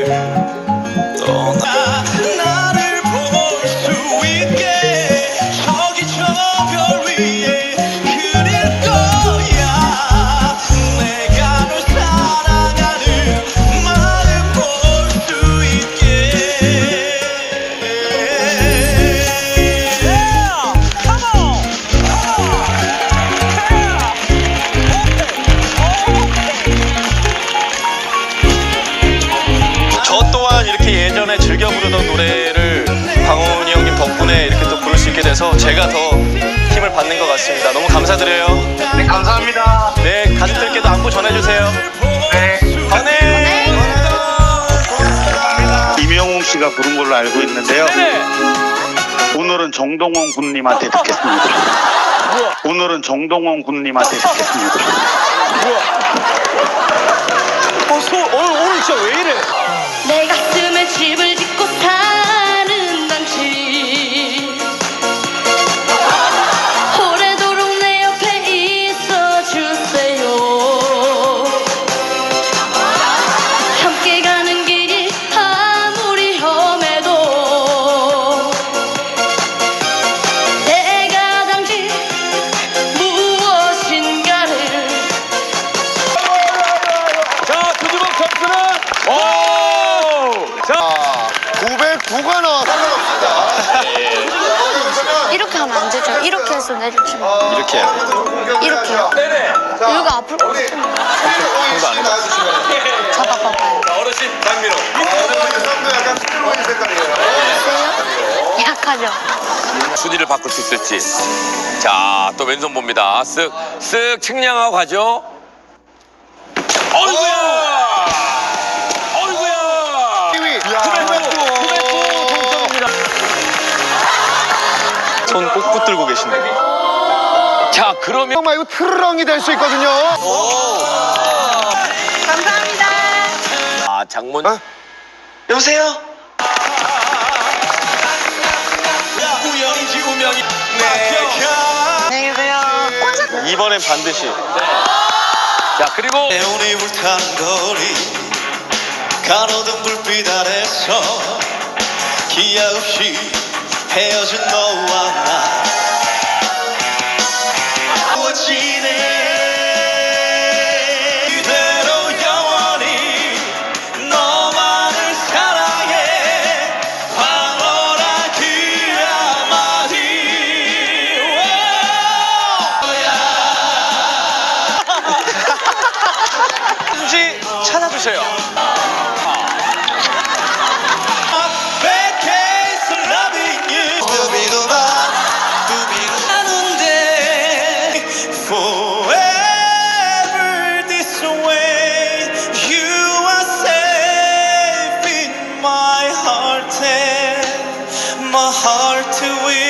Yeah. 이렇게 예전에 즐겨 부르던 노래를 광훈이 형님 덕분에 이렇게 또 부를 수 있게 돼서 제가 더 힘을 받는 것 같습니다. 너무 감사드려요. 네, 감사합니다. 네, 가족들께도 안부 전해주세요. 네. 반해! 이명웅 씨가 부른 걸로 알고 있는데요. 오늘은 정동원 군님한테 듣겠습니다. 오늘은 정동원 군님한테 듣겠습니다. 가슴 자, 909가 나왔습니다. 이렇게 하면 안 되죠. 이렇게 해서 내려주면 이렇게. 이렇게요. 네네. 여기가 아플 것 같은데. 공부 안 해봐. 잡아봐봐요. 어르신, 박민호. 약간 필요한 색깔이에요. 약하죠. 순위를 바꿀 수 있을지. 자, 또 왼손 봅니다. 쓱, 쓱 측량하고 가죠. 어이구야! 손 꼭 붙들고 계시네. 자, 그러면 형 말고 트르렁이 될 수 있거든요. 아, 장문. 어? 여보세요? 안녕히 계세요. 이번엔 반드시. 자, 그리고 내온이 불탄 거리 가로등 불빛 아래서 기약 없이 헤어진 너와 나. 무엇이네. 이대로 영원히 너만을 사랑해. 황홀한 그 한마디. 수지 찾아주세요. my heart to win.